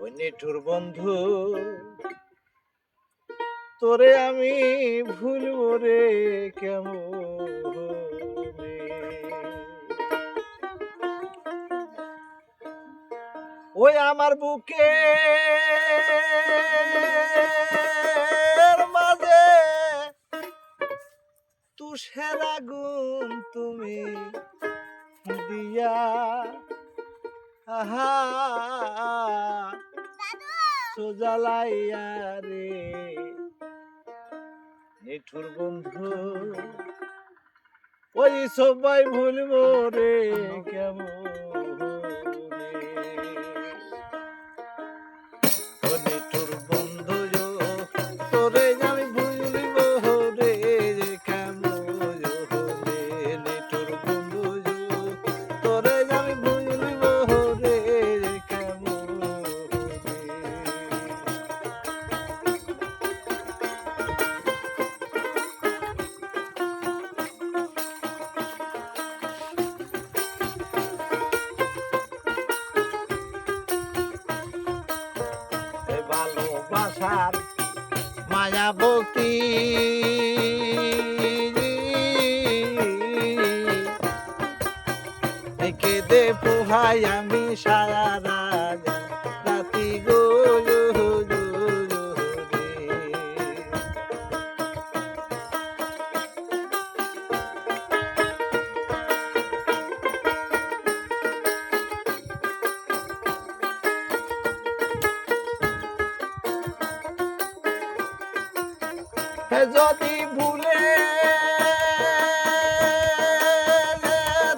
ওই নিঠুর বন্ধু, তোরে আমি ভুলব রে কেমন? ওই আমার বুকে মাঝে তুষের আগুন তুমি দিয়া, আহা সোজালাইয়া রে। নিঠুর বন্ধু ওই সবাই ভুলবো রে কেমন? ভালোবাসার মায়াবতী একে দে পোহাই আমি সারা রাজা যদি ভুলে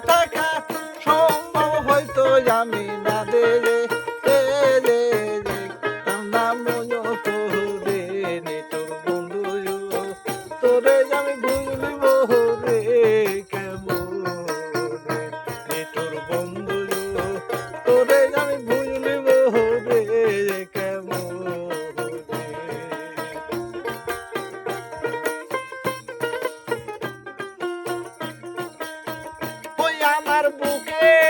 থাকা সম্ভব হয়তো আমি না দেলে নাম তোর বন্ধু তোরে আমি dar um buquê.